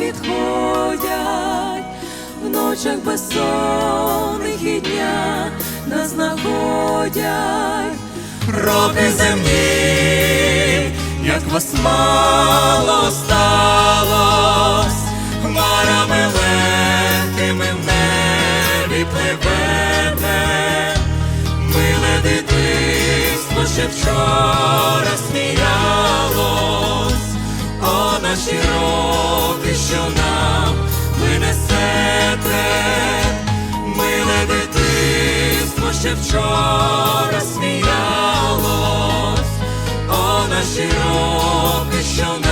відходять, в ночах безсонних і дня нас знаходять. Роки земні, як вас мало сталось, хмарами легкими в небі пливете, миле дитинство ще вчора сміялось, що нам ви несете, миле дитинство ще вчора сміялось, о наші роки, що нам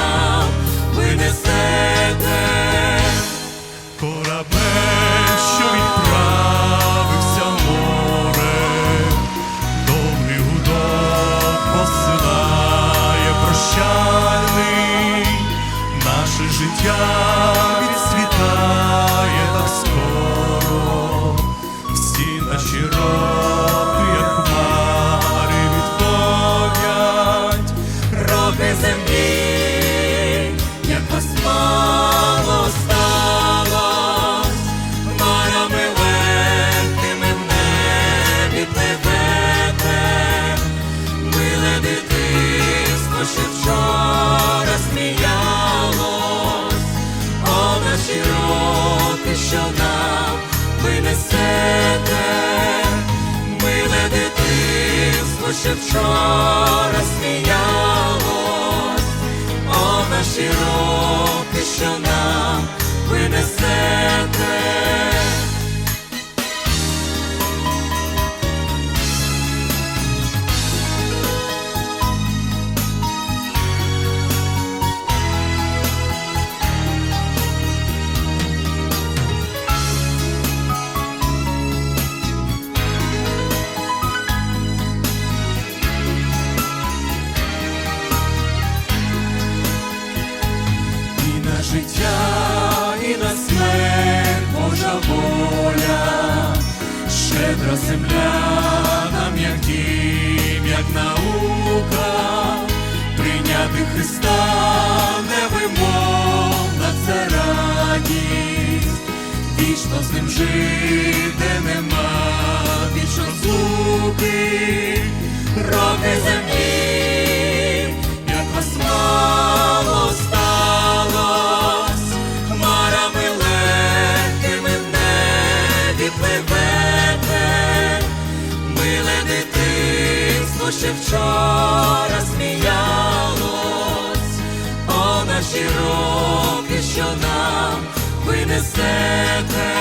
що вчора сміялось, о наші роки, що нам життя, і на смерть Божа воля, щедра земля нам, як дім, як наука, прийняти Христа невимовна це радість, вічно з ним жити нема, вічно злуки, роки землі, ще вчора сміялось, о наші роки, що нам ви несете,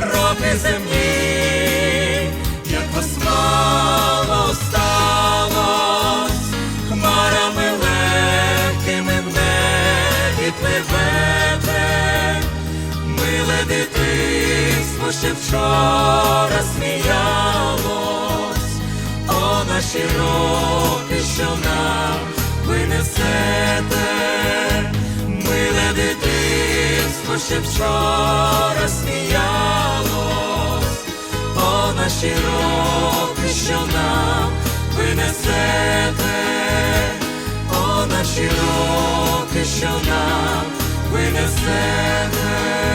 роки землі, як вас мало сталось, хмарами легкими в небі пливете, миле дитинство ще вчора сміялось, о наші роки, що нам ви миле дитинство ще вчора сміялось, о наші роки, що нам ви о наші роки, що нам ви.